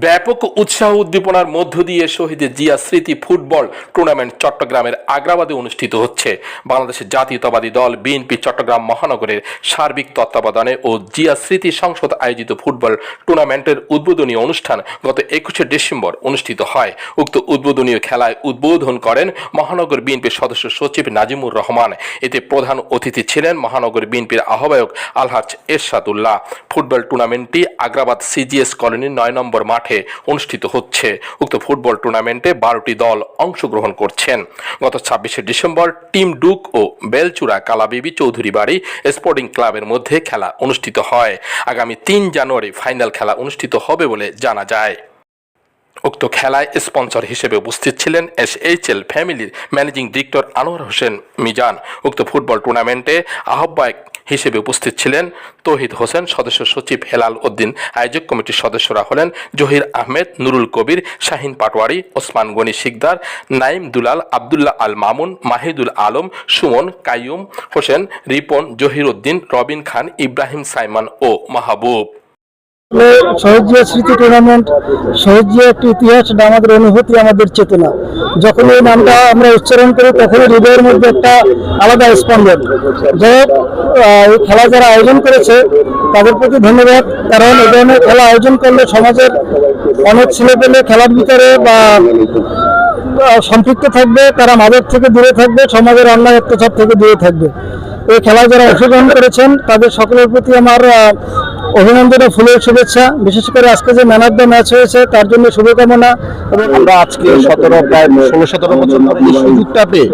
ব্যাপক উৎসাহ উদ্দীপনার মধ্য দিয়ে শহীদ জিয়া স্মৃতি ফুটবল টুর্নামেন্ট চট্টগ্রামের আগ্রাবাদে অনুষ্ঠিত হচ্ছে। বাংলাদেশের জাতীয়তাবাদী দল বিএনপি চট্টগ্রাম মহানগরের সার্বিক তত্ত্বাবধানে ও জিয়া স্মৃতি সংসদ আয়োজিত ফুটবল টুর্নামেন্টের উদ্বোধনী অনুষ্ঠান গত একুশে ডিসেম্বর অনুষ্ঠিত হয়। উক্ত উদ্বোধনী খেলায় উদ্বোধন করেন মহানগর বিএনপির সদস্য সচিব নাজিমুর রহমান। এতে প্রধান অতিথি ছিলেন মহানগর বিএনপির আহ্বায়ক আলহাজ এরশাদুল্লাহ। ফুটবল টুর্নামেন্টটি আগ্রাবাদ সিজিএস কলোনির নয় নম্বর মাঠে অনুষ্ঠিত হচ্ছে। উক্ত ফুটবল টুর্নামেন্টে বারোটি দল অংশগ্রহণ করছেন। গত ছাব্বিশে ডিসেম্বর টিম ডুক ও বেলচুরা কালাবিবি চৌধুরী বাড়ি স্পোর্টিং ক্লাবের মধ্যে খেলা অনুষ্ঠিত হয়। আগামী তিন জানুয়ারি ফাইনাল খেলা অনুষ্ঠিত হবে বলে জানা যায়। উক্ত খেলায় স্পন্সর হিসেবে উপস্থিত ছিলেন এস এইচ এল ফ্যামিলির ম্যানেজিং ডিরেক্টর আনোয়ার হোসেন মিজান। উক্ত ফুটবল টুর্নামেন্টে আহ্বায়ক হিসেবে উপস্থিত ছিলেন তহিদ হোসেন, সদস্য সচিব হেলাল উদ্দিন, আয়োজক কমিটির সদস্যরা হলেন জহির আহমেদ, নুরুল কবির, শাহিন পাটওয়ারি ওসমান গনি শিকদার, নাইম দুলাল, আবদুল্লাহ আল মামুন, মাহিদুল আলম, সুমন, কাইয়ুম হোসেন, রিপন, জহির উদ্দিন, রবিন খান, ইব্রাহিম সাইমান ও মাহবুব। শহীদ স্মৃতি টুর্নামেন্ট শহীদ একটি ইতিহাস এটা আমাদের অনুভূতি, আমাদের চেতনা। যখন এই নামটা আমরা উচ্চারণ করি, তখনই হৃদয়ের মধ্যে একটা আলাদা স্পন্দন। হোক এই খেলা যারা আয়োজন করেছে, তাদের প্রতি ধন্যবাদ। কারণ এই ধরনের খেলা আয়োজন করলে সমাজের অনেক ছেলেপেলে খেলার ভিতরে বা সম্পৃক্ত থাকবে, তারা মাদক থেকে দূরে থাকবে, সমাজের অন্যায় অত্যাচার থেকে দূরে থাকবে। এই খেলায় যারা অংশগ্রহণ করেছেন, তাদের সকলের প্রতি আমার অভিনন্দন ফুলের শুভেচ্ছা। বিশেষ করে আজকে যে ম্যান অফ দ্য ম্যাচ হয়েছে, তার জন্য শুভকামনা। এবং আমরা আজকে সতেরো, প্রায় ষোলো, সতেরো বছর সুযোগটা পেয়ে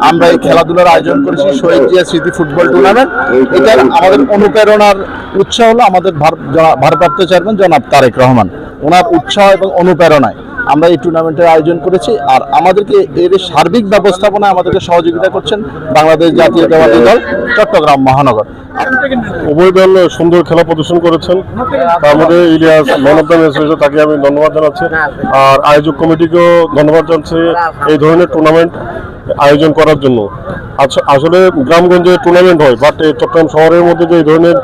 আমরা এই খেলাধুলার আয়োজন করেছি, শহীদ জিয়া স্মৃতি ফুটবল টুর্নামেন্ট এটা আমাদের অনুপ্রেরণার উৎসাহ হলো আমাদের ভার- ভারপ্রাপ্ত চেয়ারম্যান জনাব তারেক রহমান। ওনার উৎসাহ এবং অনুপ্রেরণায় আমরা এই টুর্নামেন্টের আয়োজন করেছি আর আমাদেরকে এর সার্বিক ব্যবস্থাপনায় আমাদেরকে সহযোগিতা করছেন বাংলাদেশ জাতীয়তাবাদী দল চট্টগ্রাম মহানগর। উভয় দল সুন্দর খেলা প্রদর্শন করেছেন। তার মধ্যে Ilias, man of the match হয়েছে তাকে আমি ধন্যবাদ জানাচ্ছি। আর আয়োজক কমিটিকেও ধন্যবাদ জানাচ্ছি এই ধরনের টুর্নামেন্ট আয়োজন করার জন্য। আসলে গ্রামগঞ্জে টুর্নামেন্ট হয় বাট চট্টগ্রাম শহরের মধ্যে যে এই ধরনের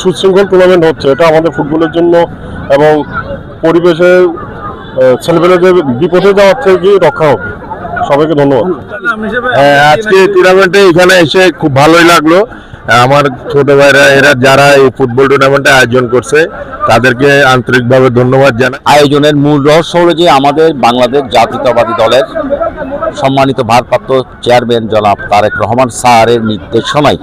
সুশৃঙ্খল টুর্নামেন্ট হচ্ছে, এটা আমাদের ফুটবলের জন্য এবং পরিবেশে ছেলেপেলেদের বিপদে যাওয়ার থেকে রক্ষা হবে? সবাইকে ধন্যবাদ। হ্যাঁ, আজকে টুর্নামেন্টে এখানে এসে খুব ভালোই লাগল। আমার ছোট ভাইরা এরা যারা এই ফুটবল টুর্নামেন্টে আয়োজন করছে তাদেরকে আন্তরিকভাবে ধন্যবাদ জানাই। আয়োজনের মূল রহস্য হলো যে আমাদের বাংলাদেশ জাতীয়তাবাদী দলের সম্মানিত ভারপ্রাপ্ত চেয়ারম্যান জনাব তারেক রহমান স্যারের নির্দেশনায়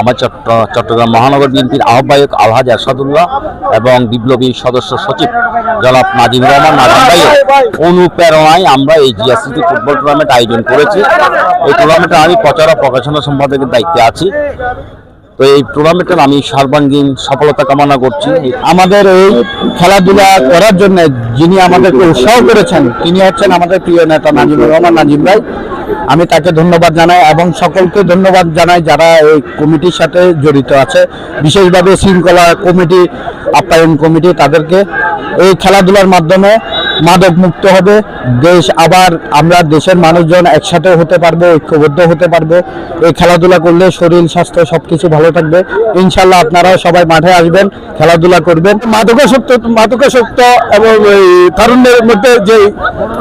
আমার চট্ট, চট্টগ্রাম মহানগর বিএনপির আহ্বায়ক আলহাজ আসাদুল্লাহ এবং বিপ্লবী সদস্য সচিব জনাব নাজিম রহমান। নাজিম ভাইয়ের অনুপ্রেরণায় আমরা এই জিয়াসিটি ফুটবল টুর্নামেন্ট আয়োজন করেছি। এই টুর্নামেন্টে আমি প্রচার ও প্রকাশনা সম্পাদকের দায়িত্বে আছি। তো এই টুর্নামেন্টের আমি সর্বাঙ্গীন সফলতা কামনা করছি। আমাদের এই খেলাধুলা করার জন্য যিনি আমাদেরকে উৎসাহ করেছেন, তিনি হচ্ছেন আমাদের প্রিয় নেতা নাজিমুর রহমান নাজিম ভাই। আমি তাকে ধন্যবাদ জানাই এবং সকলকে ধন্যবাদ জানাই যারা এই কমিটির সাথে জড়িত আছে। বিশেষভাবে শৃঙ্খলা কমিটি, আপ্যায়ন কমিটি তাদেরকে এই খেলাধুলার মাধ্যমে মাদক মুক্ত হবে। দেশ আবার আমরা দেশের মানুষজন একসাথে হতে পারব, ঐক্যবদ্ধ হতে পারব। এই খেলাধুলা করলে শরীর, স্বাস্থ্য সব কিছু ভালো থাকবে। ইনশাল্লাহ আপনারাও সবাই মাঠে আসবেন, খেলাধুলা করবেন। মাদকাসক্ত মাদকাসক্ত এবং এই তারুণ্যের মধ্যে যে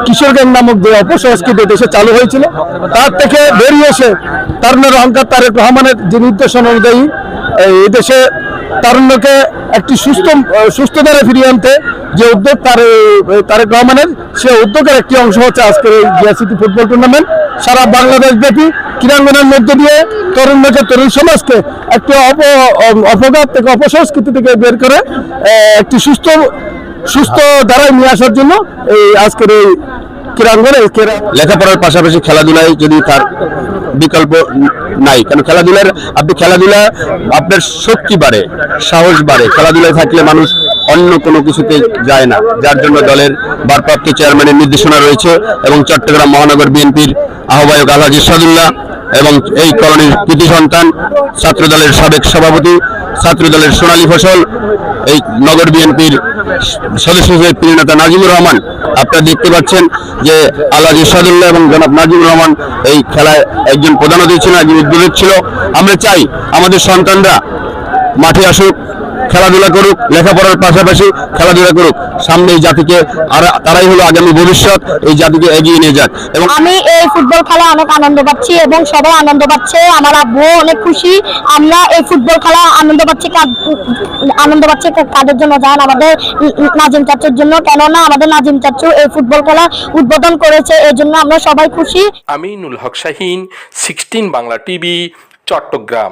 কিশোর গ্যাং নামক যে অপসংস্কৃতি দেশে চালু হয়েছিল, তার থেকে বেরিয়ে এসে তারুণ্যের অহংকার তারেক রহমানের যে নির্দেশন অনুযায়ী এই দেশে তারুণ্যকে একটি সুস্থ সুস্থ ধারে ফিরিয়ে আনতে যে উদ্যোগ তার তারেক রহমানের সে উদ্যোগের একটি অংশ হচ্ছে আজকের এই জিয়াসিটি ফুটবল টুর্নামেন্ট। সারা বাংলাদেশ ব্যাপী ক্রীড়াঙ্গনের মধ্য দিয়ে তরুণকে তরুণ সমাজকে একটি অপ, অপঘাত থেকে, অপসংস্কৃতি থেকে বের করে একটি সুস্থ সুস্থ ধারায় নিয়ে আসার জন্য এই আজকের এই ক্রীড়াঙ্গনে লেখাপড়ার পাশাপাশি খেলাধুলায় যদি তার বিকল্প নাই, কারণ খেলাধুলার আপনি খেলাধুলা আপনার শক্তি বাড়ে, সাহস বাড়ে। খেলাধুলায় থাকলে মানুষ অন্য কোনো কিছুতে যায় না। যার জন্য দলের ভারপ্রাপ্ত চেয়ারম্যানের নির্দেশনা রয়েছে এবং চট্টগ্রাম মহানগর বিএনপির আহ্বায়ক আলহাজ ইরশাদুল্লাহ এবং এই কলোনির কৃতি সন্তান ছাত্র দলের সাবেক সভাপতি ছাত্র দলের সোনালী ফসল, এই নগর বিএনপির সদস্য হিসেবে প্রিয় নেতা নাজিমুর রহমান, আপনারা দেখতে পাচ্ছেন যে আল্লাহ ইরশাদুল্লাহ এবং জনাব নাজিমুর রহমান এই খেলায় একজন প্রধান অতিথি ছিলেন, একজন উদ্বোধক ছিল। আমরা চাই আমাদের সন্তানরা মাঠে আসুক খেলাধুলা করুক লেখাপড়ার পাশাপাশি খেলাধুলা করুক। সামনে এই জাতিকে আর তারাই হলো আগামী ভবিষ্যৎ এই জাতিকে এগিয়ে নিয়ে যাক। এবং আমি এই ফুটবল খেলা অনেক আনন্দ পাচ্ছি এবং সবাই আনন্দ পাচ্ছে আমার আব্বু অনেক খুশি। আমরা এই ফুটবল খেলা আনন্দ পাচ্ছি আনন্দ পাচ্ছি কাদের জন্য জান? আমাদের নাজিম চাচুর জন্য। কেননা আমাদের নাজিম চাচু এই ফুটবল খেলা উদ্বোধন করেছে এই জন্য আমরা সবাই খুশি। Aminul Haque Shahin sixteen Bangla TV Chattogram.